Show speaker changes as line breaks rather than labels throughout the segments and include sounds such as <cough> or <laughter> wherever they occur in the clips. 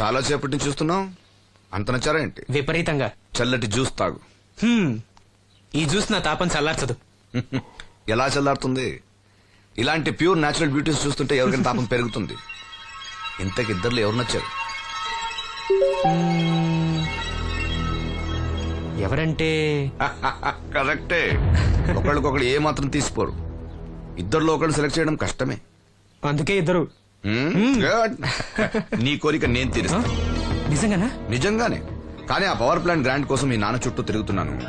చాలా సేపటి నుంచి చూస్తున్నావు? అంత నచ్చారా ఏంటి?
విపరీతంగా.
చల్లటి జ్యూస్ తాగు.
హ్మ్. ఈ జ్యూస్ నా తాపం చల్లార్చదు. <laughs>
ఎలా చల్లారుతుంది? ఇలాంటి ప్యూర్ న్యాచురల్ బ్యూటీస్ చూస్తుంటే ఎవరికైనా తాపం పెరుగుతుంది. ఇంతకి ఇద్దరు ఎవరు నచ్చారు?
ఎవరంటే? <laughs>
కరెక్టే. ఒకళ్ళకొకళ్ళు ఏ మాత్రం తీసిపోరు. ఇద్దరిలో ఒకళ్ళు సెలెక్ట్ చేయడం కష్టమే.
అందుకే ఇద్దరు.
Hmm? Good. <laughs> నీ కోరిక నేను తీరుస్తా.
నిజంగానా?
నిజంగానే. కానీ ఆ పవర్ ప్లాంట్ గ్రాంట్ కోసం మీ నాన్న చుట్టూ తిరుగుతున్నాను.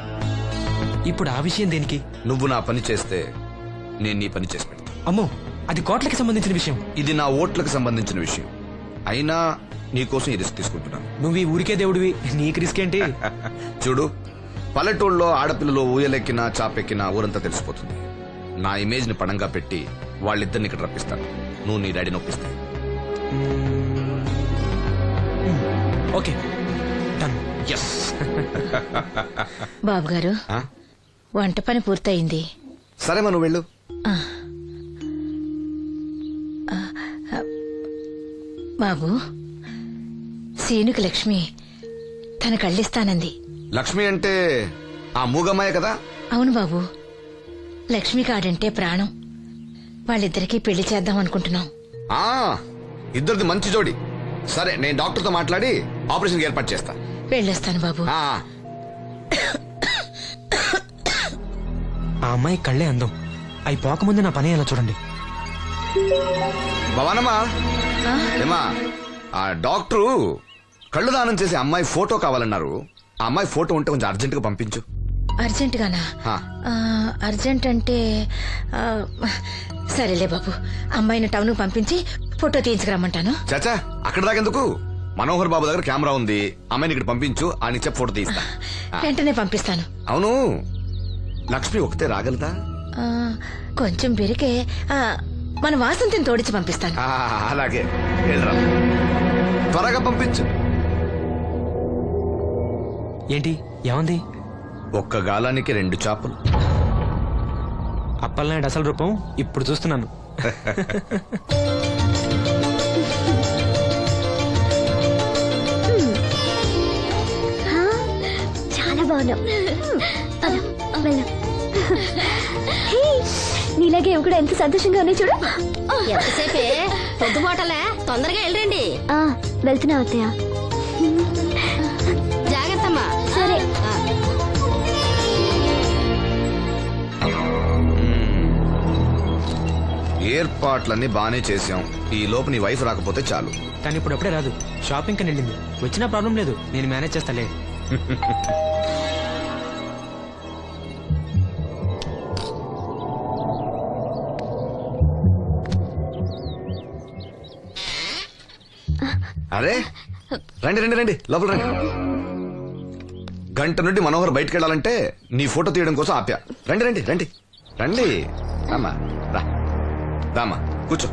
ఇప్పుడు ఆ విషయం దేనికి?
నువ్వు నా పని చేస్తే నేను నీ పని చేసి పెడతా.
అమ్మో అది కోట్లకి సంబంధించిన విషయం.
ఇది నా ఓట్లకు సంబంధించిన విషయం. అయినా నీకోసం ఈ రిస్క్ తీసుకుంటున్నాను.
నువ్వు ఈ ఊరికే దేవుడివి. నీకు రిస్క్ ఏంటి? <laughs>
చూడు పల్లెటూళ్ళలో ఆడపిల్లలు ఊయలెక్కినా చాపెక్కినా ఊరంతా తెలిసిపోతుంది. నా ఇమేజ్ని పణంగా పెట్టి వాళ్ళిద్దరిని ఇక్కడ రప్పిస్తాను. నువ్వు నీ డాడీ నొప్పిస్తాయి
ఓకే.
ఎస్
బాబు గారు వంట పని పూర్తయింది.
సరే మనం వెళ్ళు.
బాబు సీనుకి లక్ష్మి తన కళ్ళిస్తానంది.
లక్ష్మి అంటే ఆ మూగమ్మాయ కదా?
అవును బాబు లక్ష్మి కాడంటే ప్రాణం. వాళ్ళిద్దరికీ పెళ్ళి చేద్దాం అనుకుంటున్నాం.
ఆ ఇద్దరిది మంచి జోడి. సరే నేను డాక్టర్తో మాట్లాడి ఆపరేషన్ ఏర్పాటు చేస్తా.
వెళ్ళొస్తాను బాబు.
ఆ,
ఆ. అమ్మాయి కళ్ళే అందం. అవి పోకముందు నా పని ఎలా చూడండి.
భవానమ్మా. ఏమా ఆ డాక్టరు కళ్ళు దానం చేసే అమ్మాయి ఫోటో కావాలన్నారు. ఆ అమ్మాయి ఫోటో ఉంటే కొంచెం అర్జెంట్గా పంపించు.
అర్జెంట్ గానా
ఆ.
అర్జెంట్ అంటే ఆ, సరేలే బాబు. అమ్మాయిని టౌన్ పంపించి ఫోటో తీయించుకురమ్మంటాను.
చాచా అక్కడ దాకెందుకు మనోహర్ బాబు దగ్గర కెమెరా ఉంది. అమ్మాయిని ఇక్కడ పంపించు ఆయన చెప్పి ఫోటో తీస్తా. ఆ,
వెంటనే పంపిస్తాను.
అవును. లక్ష్మి ఒకతే రాగలదా?
ఆ, కొంచెం బెరికే ఆ, మన వాసంతిని తోడిచి పంపిస్తాను.
ఆ, అలాగే. వెళ్ళరా. త్వరగా పంపించు.
ఏంటి? ఏమంది?
ఒక్క గాలానికి రెండు చేపలు.
అప్పలనాయుడు అసలు రూపం? ఇప్పుడు చూస్తున్నాను.
చాలా బాగున్నావు నీలాగే ఇవి కూడా ఎంత సంతోషంగా ఉన్నాయి చూడు.
ఎంతసేపే? పొద్దుబాటలే తొందరగా వెళ్ళండి
ఆ, వెళ్తున్నా అత్తయ్య.
ఏర్పాట్లన్నీ బానే చేసాం ఈ లోపు నీ వైఫ్ రాకపోతే చాలు.
కానీ ఇప్పుడు అప్పుడే రాదు. షాపింగ్ కని వెళ్ళింది. వచ్చినా ప్రాబ్లం లేదు. నేను మేనేజ్ చేస్తాలే.
అరే రండి రండి రండి. లోపల రండి. గంట నుండి మనోహర్ బయటకు వెళ్ళాలంటే నీ ఫోటో తీయడం కోసం ఆప్యా. రండి రండి రండి. రండి. రామా రా. రామా కూర్చో.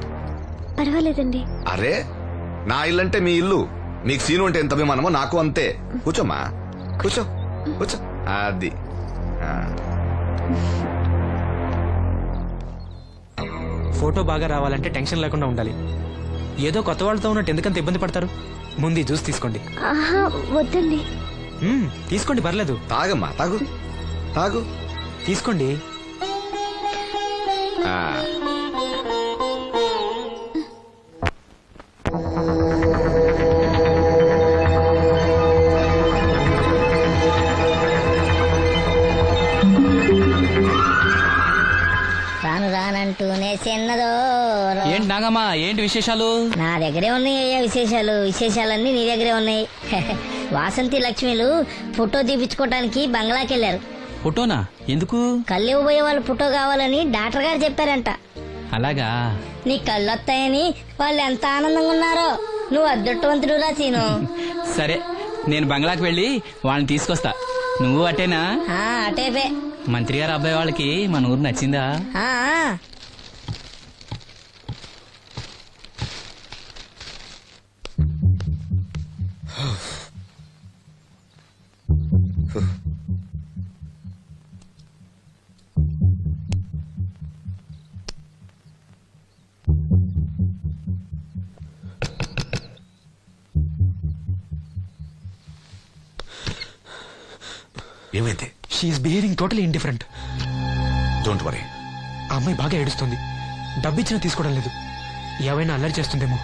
పర్వాలేదండి.
అరే నా ఇల్లు అంటే మీ ఇల్లు. మీకు సీను అంటే ఎంత అభిమానమో నాకు అంతే. కూర్చోమ్మా. కూర్చో కూర్చో. అది. ఆ,
ఫోటో బాగా రావాలంటే టెన్షన్ లేకుండా ఉండాలి. ఏదో కొత్త వాళ్ళతో ఉన్నట్టు ఎందుకంత ఇబ్బంది పడతారు? ముందు జ్యూస్ తీసుకోండి.
ఆహా వద్దండి.
తీసుకోండి పర్లేదు.
తాగమ్మా తాగు. తాగు.
తీసుకోండి.
రాను రానంటూనే చిన్నదో
ఏంటి నాగమ్మా ఏంటి విశేషాలు?
నా దగ్గరే ఉన్నాయి అయ్యా విశేషాలు. విశేషాలన్నీ నీ దగ్గరే ఉన్నాయి. <laughs> వాసంతి లక్ష్మిలు ఫోటో తీపించుకోవటానికి బంగ్లాకి వెళ్ళారు
ఫోటోనా? ఎందుకు?
కళ్ళు ఇవ్వబోయే వాళ్ళ ఫోటో కావాలని డాక్టర్ గారు చెప్పారంట.
అలాగా?
నీ కళ్ళు వస్తాయని వాళ్ళు ఎంత ఆనందంగా ఉన్నారో. నువ్వు అదృష్టవంతుడు సీను. <laughs>
సరే నేను బంగ్లాకి వెళ్ళి వాళ్ళని తీసుకొస్తా. నువ్వు అటేనా?
ఆ, అటేపే
మంత్రి గారు అబ్బాయి వాళ్ళకి మన ఊరు నచ్చిందా?
ఆ, ఆ.
ఏమైంది?
She's behaving totally indifferent
don't worry
ఆ అమ్మాయి బాగా ఏడుస్తుంది. డబ్బిచ్చినా తీసుకోవడం లేదు. ఏవైనా అల్లరి చేస్తుందేమో.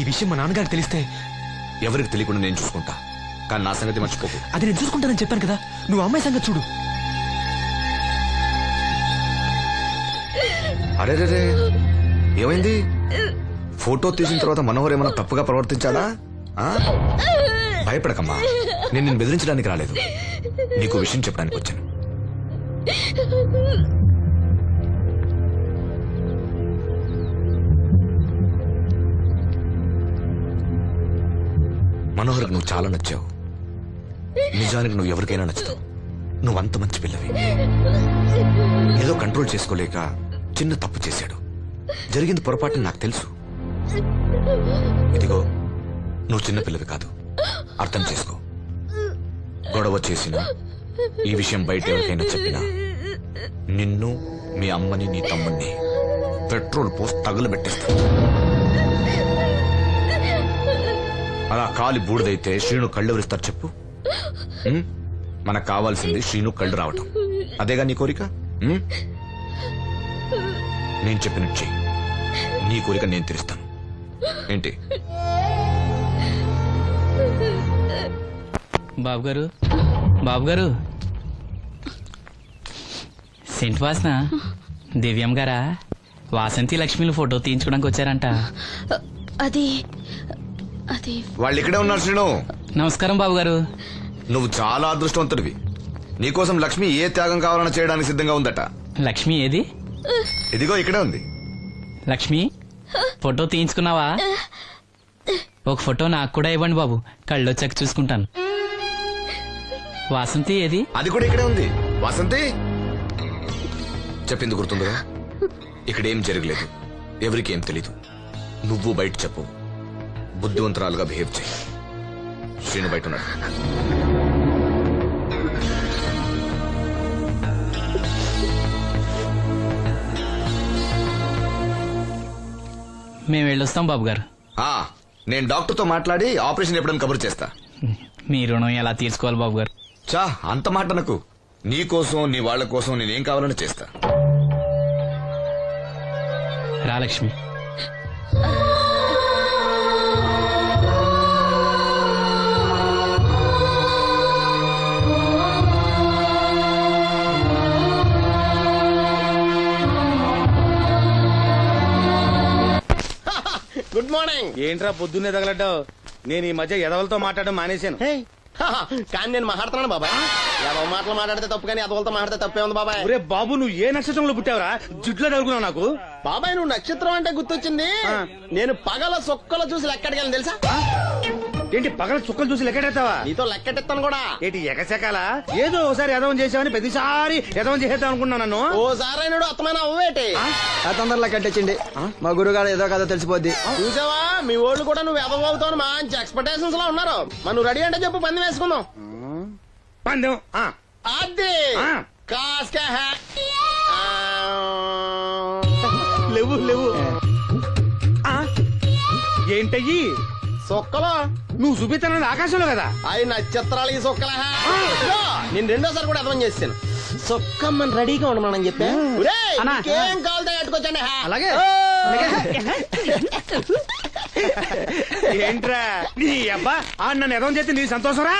ఈ విషయం మా నాన్నగారికి తెలిస్తే
ఎవరికి తెలియకుండా నేను చూసుకుంటా. కానీ నా సంగతి మర్చిపోకు.
అది నేను చూసుకుంటానని చెప్పాను కదా. నువ్వు అమ్మాయి సంగతి చూడు.
అరే రే ఏమైంది? ఫోటో తీసిన తర్వాత మనోహర్ ఏమైనా తప్పుగా ప్రవర్తించాడా? భయపడకమ్మా. నేను నిన్ను బెదిరించడానికి రాలేదు. నీకు విషయం చెప్పడానికి వచ్చాను. మనోహర్కి నువ్వు చాలా నచ్చావు. నిజానికి నువ్వు ఎవరికైనా నచ్చుతావు. నువ్వు అంత మంచి పిల్లవి. ఏదో కంట్రోల్ చేసుకోలేక చిన్న తప్పు చేశాడు. జరిగింది పొరపాటు నాకు తెలుసు. ఇదిగో నువ్వు చిన్న పిల్లవి కాదు. అర్థం చేసుకో. గొడవ చేసినా ఈ విషయం బయట ఎవరికైనా చెప్పినా నిన్ను మీ అమ్మని నీ తమ్ముణ్ణి పెట్రోల్ పోసి తగులు పెట్టేస్తాను అలా కాలి బూడిదైతే శ్రీను కళ్ళు ఎవరిస్తారు చెప్పు. ఉం? మనకు కావాల్సింది శ్రీను కళ్ళు రావటం. అదేగా నీ కోరిక? ఉం? నేను చెప్పినట్టు చెయ్యి. నీ కోరిక నేను తీరుస్తాను. ఏంటి?
బాబు గారు బాబు గారు సెంట్ వాసన దివ్యం గారా? వాసంతి లక్ష్మిలు ఫోటో తీయించుకోవడానికి వచ్చారంట.
అది అది
వాళ్ళు ఇక్కడే ఉన్నారు శ్రీను.
నమస్కారం బాబు గారు
నువ్వు చాలా అదృష్టవంతుడివి. నీకోసం లక్ష్మి ఏ త్యాగం కావాలన్నా చేయడానికి సిద్ధంగా ఉందట.
లక్ష్మి ఏది?
ఇదిగో ఇక్కడే ఉంది.
లక్ష్మి ఫోటో తీయించుకున్నావా? ఒక ఫోటో నాకు కూడా ఇవ్వండి బాబు. కళ్ళు వచ్చాక చూసుకుంటాను. వాసంతి ఏది?
అది కూడా ఇక్కడే ఉంది. వాసంతి? చెప్పింది గుర్తుందిగా ఇక్కడ ఏం జరగలేదు. ఎవరికి ఏం తెలీదు. నువ్వు బయట చెప్పు. బుద్ధివంతురాలుగా బిహేవ్ చేయి. శ్రీను బయట ఉన్నాడు
మేము వెళ్ళొస్తాం బాబు గారు.
ఆ, నేను డాక్టర్తో మాట్లాడి ఆపరేషన్ ఎప్పుడైనా కబుర్ చేస్తా.
మీ రుణం ఎలా తీర్చుకోవాలి బాబు గారు?
చా అంత మాట నాకు నీ కోసం నీ వాళ్ళ కోసం నేనేం కావాలని చేస్తా.
రా లక్ష్మి
గుడ్ మార్నింగ్.
ఏంట్రా పొద్దున్నే తగలడ్డావు? నేను ఈ మధ్య ఎదవలతో మాట్లాడడం మానేశాను.
కానీ నేను మాట్లాడుతున్నాను బాబాయ్. ఎవరి మాటలు మాట్లాడితే తప్పు కానీ అదవులతో మాట్లాడితే తప్పే ఉంది బాబాయ్.
ఒరే బాబు నువ్వు ఏ నక్షత్రంలో పుట్టావురా? జుట్లో తగులుకున్నావు నాకు.
బాబాయ్ నువ్వు నక్షత్రం అంటే గుర్తొచ్చింది. నేను పగల సొక్కల చూసి లెక్కడికి తెలుసా?
ఏంటి పగల చుక్కలు చూసి లెక్కెడతావా
నీతో లెక్కెట్టిస్తాను కూడా.
ఏంటి ఎగసెకాల? ఏదో ఒకసారి ఎదవం చేసావని ప్రతిసారి ఎదవం చేసేద్దాం అనుకున్నా నన్ను.
ఓసారి అయినాడు అత్తమైన అవ్వేటి
తొందరలో కట్టించండి మా గురుగారు ఏదో కథ తెలిసిపోద్ది.
చూసావా? మీ ఓళ్ళు కూడా నువ్వు ఎదవవుతావు మంచి ఎక్స్పెక్టేషన్స్లో ఉన్నారు. నువ్వు రెడీ అంటే చెప్పు పంది వేసుకుందాం.
పందెం. ఆ,
అది.
ఆ.
కాస్క హే. ఆ.
లేవు లేవు. ఆ, ఏంటయ్యి?
సొక్కలో?
నువ్వు చూపిస్తానది ఆకాశంలో కదా?
అవి నక్షత్రాలకి సొక్కల. నేను రెండోసారి కూడా అర్థం చేస్తాను సొక్కమ్మని రెడీగా ఉండమని చెప్పా.
అన్నా.
ఏం కావాలి కట్టుకోవచ్చండి
అలాగే. ఏంట్రా నీ అబ్బా ఆ నన్ను ఎదవం చేస్తే నీ సంతోషరా?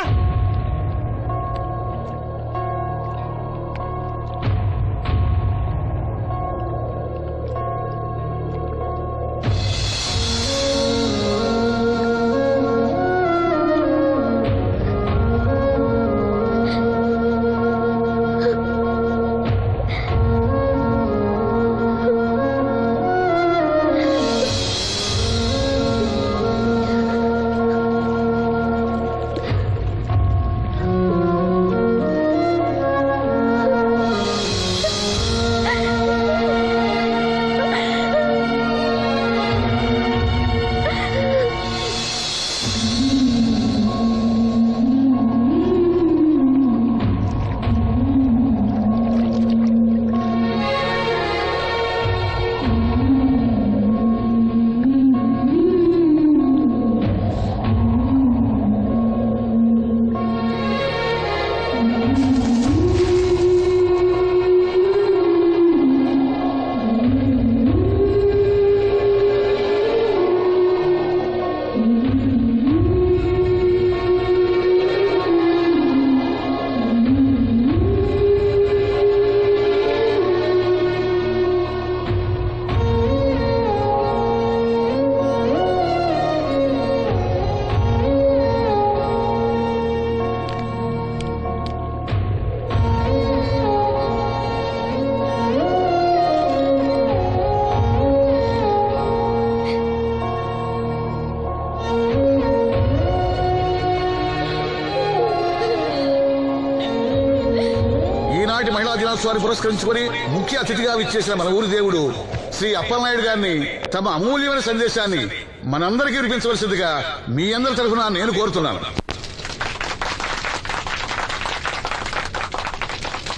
ఈనాటి పురస్కరించుకుని పురస్కరించుకొని ముఖ్య అతిథిగా విచ్చేసిన మన ఊరి దేవుడు శ్రీ అప్పలనాయుడు గారిని తమ అమూల్యమైన సందేశాన్ని మనందరికీ వినిపించవలసిందిగా మీ అందరి తరఫున నేను కోరుతున్నాను.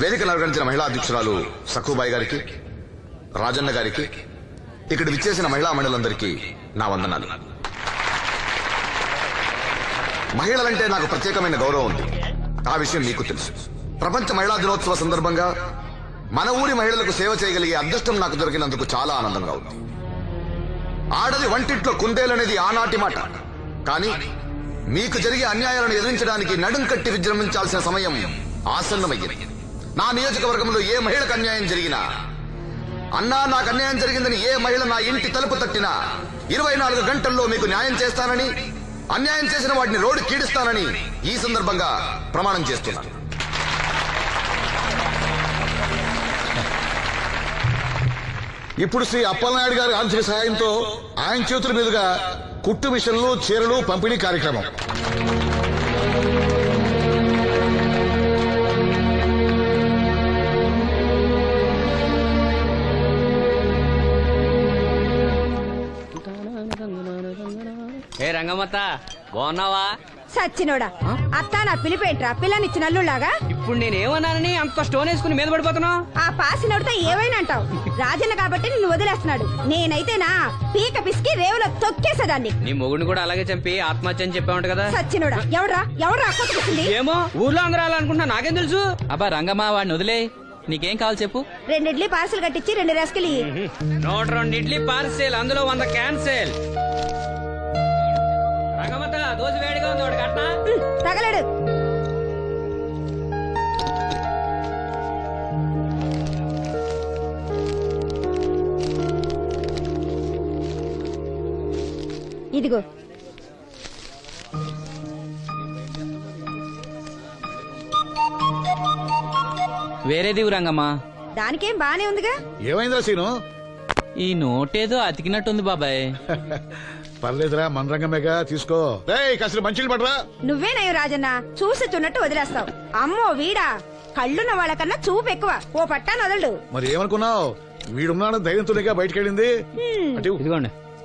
వేదికను అలంకరించిన మహిళా అధ్యక్షురాలు సక్కుబాయి గారికి రాజన్న గారికి ఇక్కడ విచ్చేసిన మహిళా మండలందరికీ నా వందనాలు. మహిళలంటే నాకు ప్రత్యేకమైన గౌరవం ఉంది. ఆ విషయం మీకు తెలుసు. ప్రపంచ మహిళా దినోత్సవ సందర్భంగా మన ఊరి మహిళలకు సేవ చేయగలిగే అదృష్టం నాకు దొరికినందుకు చాలా ఆనందంగా ఉంది. ఆడది వంటింట్లో కుందేలనేది ఆనాటి మాట. కానీ మీకు జరిగే అన్యాయాలను ఎదిరించడానికి నడుం కట్టి విజృంభించాల్సిన సమయం ఆసన్నమయ్యింది. నా నియోజకవర్గంలో ఏ మహిళకు అన్యాయం జరిగినా అన్నా నాకు అన్యాయం జరిగిందని ఏ మహిళ నా ఇంటి తలుపు తట్టినా ఇరవై నాలుగు గంటల్లో మీకు న్యాయం చేస్తానని అన్యాయం చేసిన వాటిని రోడ్డు కీడిస్తానని ఈ సందర్భంగా ప్రమాణం చేస్తున్నాను. ఇప్పుడు శ్రీ అప్పలనాయుడు గారి ఆర్థిక సహాయంతో ఆయన చేతుల మీదుగా కుట్టు మిషన్లు చీరలు పంపిణీ కార్యక్రమం.
ఏ రంగమ్మత్త బాగున్నావా?
సచ్చినోడా అత్త నా పిలిపేంట్రా? పిల్లనిచ్చిన అల్లులాగా
ఇప్పుడు నేనేమన్నానని అంత స్టోన్ వేసుకుని మీద పడిపోతున్నావు?
ఆ పాసినోడితో ఏవైనా అంటావు? రాజన్న కాబట్టి నిన్ను వదిలేస్తున్నాడు. నేనైతేనా పీక పిసికి రేవులో తొక్కేసేదాన్ని.
నీ మొగుడిని కూడా అలాగే చంపి ఆత్మహత్య అని చెప్పావంట కదా?
సచ్చినోడా ఎవడ్రా? ఎవడ్రా? కొట్టుకొచ్చింది
ఏమో? ఊర్లో అందరూ అలా అనుకుంటున్నా నాకేం తెలుసు? అబ్బా రంగమ్మ వాడిని వదిలే. నీకేం కావాలి చెప్పు?
రెండు ఇడ్లీ పార్సల్ కట్టించి రెండు రసకలు.
నూట రెండు ఇడ్లీ పార్సెల్ అందులో వంద క్యాన్సెల్. రంగమ్మత దోశ వేడిగా ఉంది
తగలడు. ఇదిగో.
వేరేది రంగమ్మ.
దానికేం బానే ఉందిగా?
ఏమైందిరా సీను?
ఈ నోటేదో అతికినట్టుంది బాబాయ్. <laughs>
పర్లేదురా మన రంగమేగా తీసుకో. కాసిన మంచిలు పడరా
నువ్వేనయ్యో రాజన్న చూసి చున్నట్టు వదిలేస్తావు. అమ్మో వీడా కళ్ళున్న వాళ్ళకన్నా చూపు ఎక్కువ. ఓ పట్టాను వదలడు.
మరి ఏమనుకున్నావు? వీడున్నాడని ధైర్యంతోనేగా బయటకెళ్ళింది? అంటే
ఇదిగోండి.